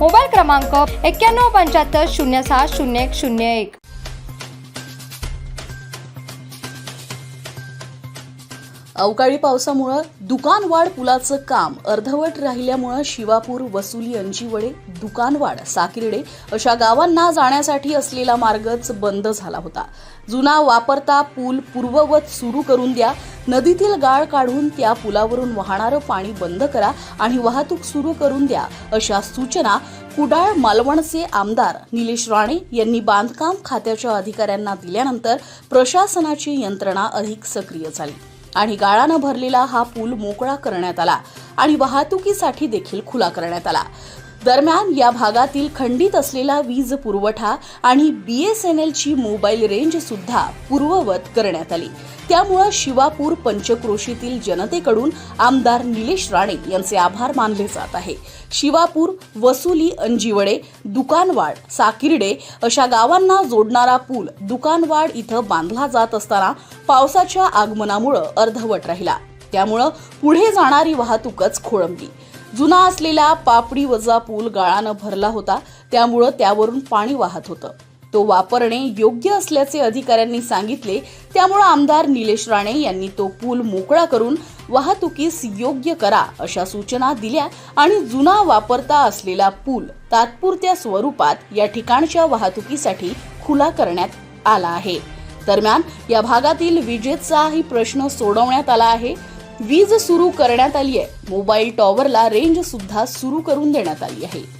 Mobile क्रमांक एक्क्याण्णव पंच्याहत्तर शून्य सहा शून्य एक शून्य एक. अवकाळी पावसामुळं दुकानवाड पुलाचं काम अर्धवट राहिल्यामुळं शिवापूर वसुली अंजीवडे दुकानवाड साकिर्डे अशा गावांना जाण्यासाठी असलेला मार्गच बंद झाला होता. जुना वापरता पूल पूर्ववत सुरू करून द्या नदीतील गाळ काढून त्या पुलावरून वाहणारं पाणी बंद करा आणि वाहतूक सुरू करून द्या अशा सूचना कुडाळ मालवणचे आमदार निलेश राणे यांनी बांधकाम खात्याच्या अधिकाऱ्यांना दिल्यानंतर प्रशासनाची यंत्रणा अधिक सक्रिय झाली. आणि गाळानं भरलेला हा पूल मोकळा करण्यात आला आणि वाहतुकीसाठी देखील खुला करण्यात आला. दरम्यान या भागातील खंडित असलेला वीज पुरवठा आणि बीएसएनएलची मोबाईल रेंज सुद्धा पूर्ववत करण्यात आली. त्यामुळं शिवापूर पंचक्रोशीतील जनतेकडून आमदार निलेश राणे यांचे आभार मानले जात आहे. शिवापूर वसुली अंजीवडे दुकानवाड साकिर्डे अशा गावांना जोडणारा पूल दुकानवाड इथं बांधला जात असताना पावसाच्या आगमनामुळं अर्धवट राहिला. त्यामुळं पुढे जाणारी वाहतूकच खोळंबली. जुना असलेला पापडी वजा पूल गाळानं भरला होता त्यामुळं त्यावरून पाणी वाहत होतं. तो वापरणे योग्य असल्याचे अधिकाऱ्यांनी सांगितले त्यामुळे आमदार निलेश राणे यांनी तो पूल मोकळा करून वाहतुकीस योग्य करा अशा सूचना दिल्या आणि जुना वापरता असलेला पूल तात्पुरत्या स्वरूपात या ठिकाणच्या वाहतुकीसाठी खुला करण्यात आला आहे. दरम्यान या भागातील विजेचाही प्रश्न सोडवण्यात आला आहे. वीज सुरू करण्यात आली आहे. मोबाईल टॉवरला रेंज सुद्धा सुरू करून देण्यात आली आहे.